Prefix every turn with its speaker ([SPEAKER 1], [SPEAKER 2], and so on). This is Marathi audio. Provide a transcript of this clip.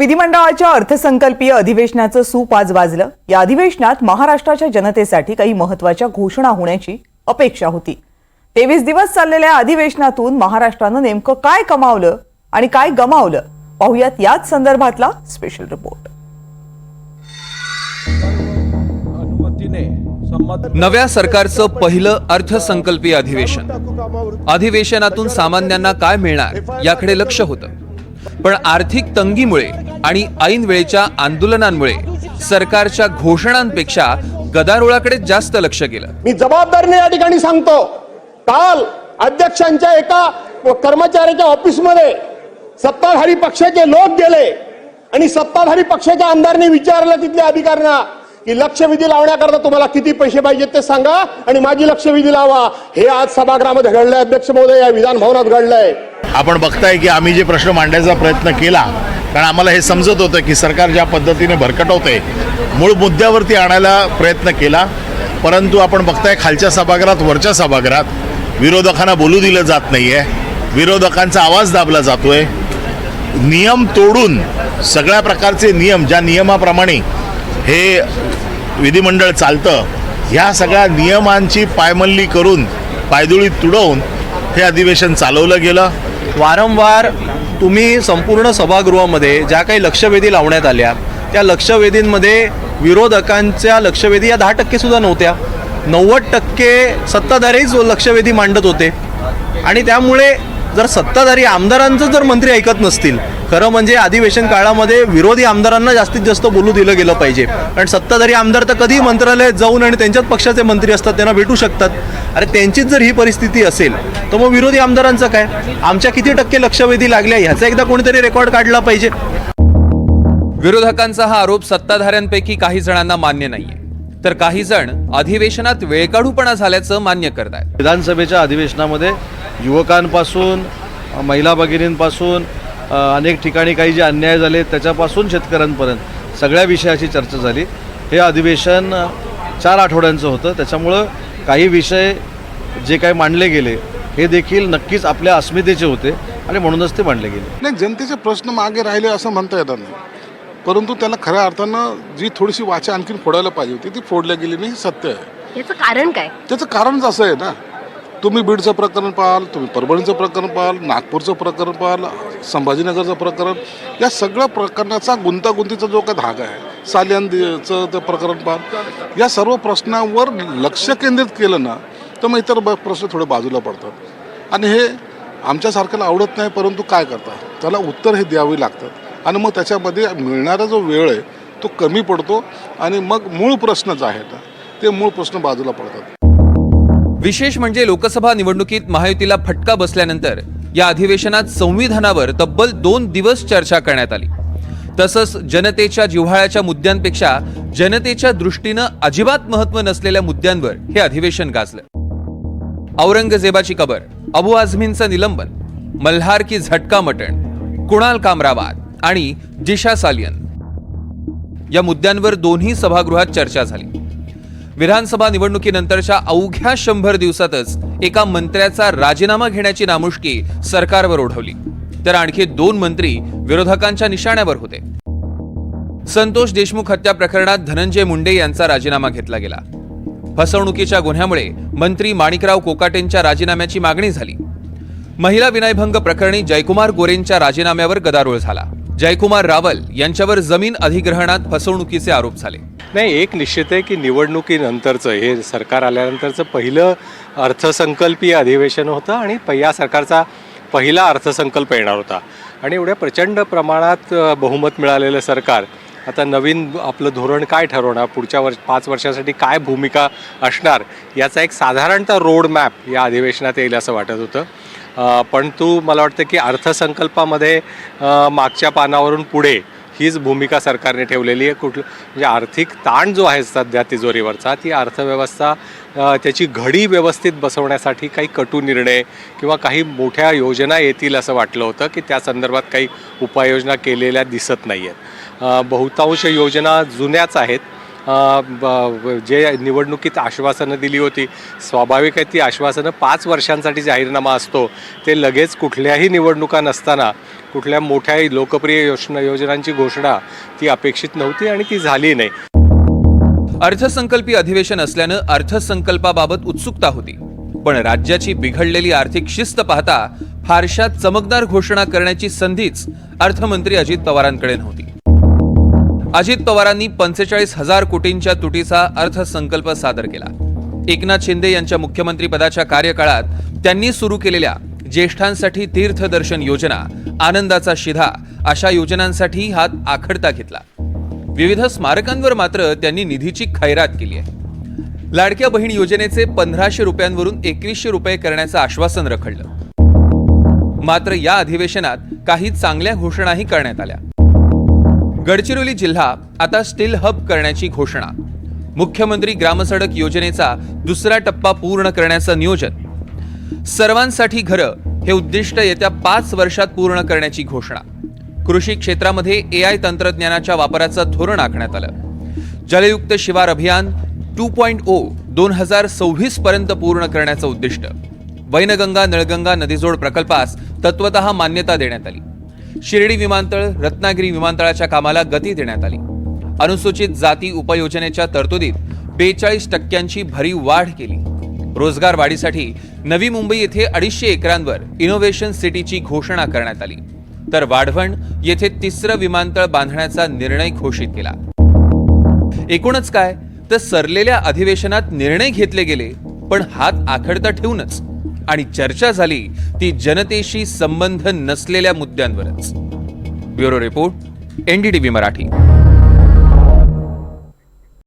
[SPEAKER 1] विधिमंडळाच्या अर्थसंकल्पीय अधिवेशनाचं सूप आज वाजलं. या अधिवेशनात महाराष्ट्राच्या जनतेसाठी काही महत्त्वाच्या घोषणा होण्याची अपेक्षा होती. तेवीस दिवस चाललेल्या अधिवेशनातून महाराष्ट्रानं नेमकं काय कमावलं आणि काय गमावलं? पाहुयात याच संदर्भातला स्पेशल रिपोर्ट
[SPEAKER 2] नव्या सरकारचं पहिलं अर्थसंकल्पीय अधिवेशन. अधिवेशनातून सामान्यांना काय मिळणार याकडे लक्ष होतं. पण आर्थिक तंगीमुळे आणि ऐन वेळेच्या आंदोलनांमुळे सरकारच्या घोषणांपेक्षा गदारोळाकडे जास्त लक्ष गेलं.
[SPEAKER 3] मी जबाबदारीने या ठिकाणी सांगतो काल अध्यक्षांच्या एका कर्मचाऱ्याच्या ऑफिसमध्ये सत्ताधारी पक्षाचे लोक गेले आणि सत्ताधारी पक्षाच्या आमदारने विचारलं तिथल्या अधिकाऱ्यांना की लक्षवेधी लावण्याकरता तुम्हाला किती पैसे पाहिजेत ते सांगा आणि माझी लक्षवेधी लावा. हे आज सभागृहामध्ये घडलंय अध्यक्ष महोदय या विधान भवनात घडलंय.
[SPEAKER 4] आपण बघताय की आम्ही जे प्रश्न मांडायचा प्रयत्न केला कारण आम्हाला हे समजत होतं की सरकार ज्या पद्धतीने भरकटवते मूळ मुद्द्यावरती आणायला प्रयत्न केला. परंतु आपण बघताय खालच्या सभागृहात वरच्या सभागृहात विरोधकांना बोलू दिलं जात नाही आहे विरोधकांचा आवाज दाबला जातोय. नियम तोडून सगळ्या प्रकारचे नियम ज्या नियमाप्रमाणे हे विधिमंडळ चालतं ह्या सगळ्या नियमांची पायमल्ली करून पायदुळी तुडवून हे अधिवेशन चालवलं गेलं.
[SPEAKER 5] वारंवार तुम्ही संपूर्ण सभागृहामध्ये ज्या काही लक्षवेधी लावण्यात आल्या त्या लक्षवेधींमध्ये विरोधकांच्या लक्षवेधी या दहा टक्के सुद्धा नव्हत्या. नव्वद टक्के सत्ताधारीच लक्षवेधी मांडत होते. आणि त्यामुळे जर सत्ताधारी आमदारांचं जर मंत्री ऐकत नसतील खरं म्हणजे अधिवेशन काळामध्ये विरोधी आमदारांना जास्तीत जास्त बोलू दिलं गेलं पाहिजे. कारण सत्ताधारी आमदार तर कधीही मंत्रालयात जाऊन आणि त्यांच्याच पक्षाचे मंत्री असतात त्यांना भेटू शकतात. अरे त्यांचीच जर ही परिस्थिती असेल तर मग विरोधी आमदारांचं काय? आमच्या किती टक्के लक्षवेधी लागल्या ह्याचा एकदा कोणीतरी रेकॉर्ड काढला पाहिजे.
[SPEAKER 2] विरोधकांचा हा आरोप सत्ताधाऱ्यांपैकी काही जणांना मान्य नाहीये. तर काही जण अधिवेशनात वेळकाढूपणा झाल्याचं मान्य करतायत.
[SPEAKER 5] विधानसभेच्या अधिवेशनामध्ये युवकांपासून महिला भगिनींपासून अनेक ठिकाणी काही जे अन्याय झाले त्याच्यापासून शेतकऱ्यांपर्यंत सगळ्या विषयाची चर्चा झाली. हे अधिवेशन चार आठवड्यांचं होतं. त्याच्यामुळं काही विषय जे काही मांडले गेले हे देखील नक्कीच आपल्या अस्मितेचे होते आणि म्हणूनच ते मांडले गेले.
[SPEAKER 6] नाही जनतेचे प्रश्न मागे राहिले असं म्हणता येणार नाही. परंतु त्याला खऱ्या अर्थानं जी थोडीशी वाचा आणखीन फोडायला पाहिजे होती ती फोडल्या गेली नाही हे सत्य आहे.
[SPEAKER 7] याचं कारण काय?
[SPEAKER 6] त्याचं कारणच असं आहे ना तुम्ही बीडचं प्रकरण पाहाल तुम्ही परभणीचं प्रकरण पाहाल नागपूरचं प्रकरण पाहाल संभाजीनगरचं प्रकरण या सगळ्या प्रकरणाचा गुंतागुंतीचा जो काही धागा आहे साल्यांचं ते प्रकरण पाहाल या सर्व प्रश्नांवर लक्ष केंद्रित केलं ना तर मग इतर ब- प्रश्न थोडे बाजूला पडतात. आणि हे आमच्यासारख्याला आवडत नाही परंतु काय करतात? त्याला उत्तर हे द्यावी लागतात. आणि मग त्याच्यामध्ये मिळणारा जो वेळ आहे तो कमी पडतो आणि मग मूळ प्रश्न जे आहेत ते मूळ प्रश्न बाजूला पडतात.
[SPEAKER 2] विशेष म्हणजे लोकसभा निवडणुकीत महायुतीला फटका बसल्यानंतर या अधिवेशनात संविधानावर तब्बल दोन दिवस चर्चा करण्यात आली. तसंच जनतेच्या जिव्हाळ्याच्या मुद्द्यांपेक्षा जनतेच्या दृष्टीनं अजिबात महत्त्व नसलेल्या मुद्द्यांवर हे अधिवेशन गाजलं. औरंगजेबाची कबर अबू आझमींचं निलंबन मल्हार की झटका मटण कुणाल कामराबाद आणि जिशा सालियन. या मुद्द्यांवर दोन्ही सभागृहात चर्चा झाली. विधानसभा निवडणुकीनंतरच्या अवघ्या शंभर दिवसातच एका मंत्र्याचा राजीनामा घेण्याची नामुष्की सरकारवर ओढवली. तर आणखी दोन मंत्री विरोधकांच्या निशाण्यावर होते. संतोष देशमुख हत्या प्रकरणात धनंजय मुंडे यांचा राजीनामा घेतला गेला. फसवणुकीच्या गुन्ह्यामुळे मंत्री माणिकराव कोकाटेंच्या राजीनाम्याची मागणी झाली. महिला विनयभंग प्रकरणी जयकुमार गोरेंच्या राजीनाम्यावर गदारोळ झाला. जयकुमार रावल यांच्यावर जमीन अधिग्रहणात फसवणुकीचे आरोप झाले.
[SPEAKER 8] नाही एक निश्चित आहे की निवडणुकीनंतरचं हे सरकार आल्यानंतरचं पहिलं अर्थसंकल्पीय अधिवेशन होतं आणि प- या सरकारचा पहिला अर्थसंकल्प येणार होता. आणि एवढ्या प्रचंड प्रमाणात बहुमत मिळालेलं सरकार आता नवीन आपलं धोरण काय ठरवणार पुढच्या वर्ष पाच वर्षासाठी काय भूमिका असणार याचा एक साधारणतः रोड मॅप या अधिवेशनात येईल असं वाटत होतं. पण तू मला वाटतं की अर्थसंकल्पामध्ये मागच्या पानावरून पुढे हीच भूमिका सरकारने ठेवलेली आहे. कुठलं म्हणजे आर्थिक ताण जो आहे सध्या तिजोरीवरचा ती अर्थव्यवस्था त्याची घडी व्यवस्थित बसवण्यासाठी काही कटू निर्णय किंवा काही मोठ्या योजना येतील असं वाटलं होतं की त्या संदर्भात काही उपाययोजना केलेल्या दिसत नाही आहेत बहुतांश योजना जुन्याच आहेत. जे निवडणुकीत आश्वासनं दिली होती स्वाभाविक आहे ती आश्वासनं पाच वर्षांसाठी जाहीरनामा असतो. ते लगेच कुठल्याही निवडणुका नसताना कुठल्या मोठ्या लोकप्रिय योजना योजनांची घोषणा ती अपेक्षित नव्हती आणि ती झाली नाही.
[SPEAKER 2] अर्थसंकल्पीय अधिवेशन असल्यानं अर्थसंकल्पाबाबत उत्सुकता होती. पण राज्याची बिघडलेली आर्थिक शिस्त पाहता फारशा चमकदार घोषणा करण्याची संधीच अर्थमंत्री अजित पवारांकडे नव्हती. अजित पवारांनी पंचेचाळीस हजार कोटींच्या तुटीचा अर्थसंकल्प सादर केला. एकनाथ शिंदे यांच्या मुख्यमंत्रीपदाच्या कार्यकाळात त्यांनी सुरू केलेल्या ज्येष्ठांसाठी तीर्थदर्शन योजना आनंदाचा शिधा अशा योजनांसाठी हात आखडता घेतला. विविध स्मारकांवर मात्र त्यांनी निधीची खैरात केली आहे. लाडक्या बहीण योजनेचे पंधराशे रुपयांवरून एकवीसशे रुपये करण्याचं आश्वासन रखडलं. मात्र या अधिवेशनात काही चांगल्या घोषणाही करण्यात आल्या. गडचिरोली जिल्हा आता स्टील हब करण्याची घोषणा. मुख्यमंत्री ग्रामसडक योजनेचा दुसरा टप्पा पूर्ण करण्याचं नियोजन. सर्वांसाठी घरं हे उद्दिष्ट येत्या पाच वर्षात पूर्ण करण्याची घोषणा. कृषी क्षेत्रामध्ये ए आय तंत्रज्ञानाच्या वापराचं धोरण आखण्यात आलं. जलयुक्त शिवार अभियान टू पॉईंट ओ दोन हजार सव्वीस पर्यंत पूर्ण करण्याचं उद्दिष्ट. वैनगंगा नळगंगा नदीजोड प्रकल्पास तत्वतः मान्यता देण्यात आली. शिर्डी विमानतळ रत्नागिरी विमानतळाच्या कामाला गती देण्यात आली. अनुसूचित जाती उपयोजनेच्या तरतुदीत बेचाळीस टक्क्यांची भरीव वाढ केली. रोजगार वाढीसाठी नवी मुंबई येथे अडीचशे एकरांवर इनोव्हेशन सिटीची घोषणा करण्यात आली. तर वाढवण येथे तिसरं विमानतळ बांधण्याचा निर्णय घोषित केला. एकूणच काय? तर सरलेल्या अधिवेशनात निर्णय घेतले गेले पण हात आखडता ठेवूनच. आणि चर्चा झाली ती जनतेशी संबंध नसलेल्या मुद्द्यांवरच. Bureau report NDTV Marathi.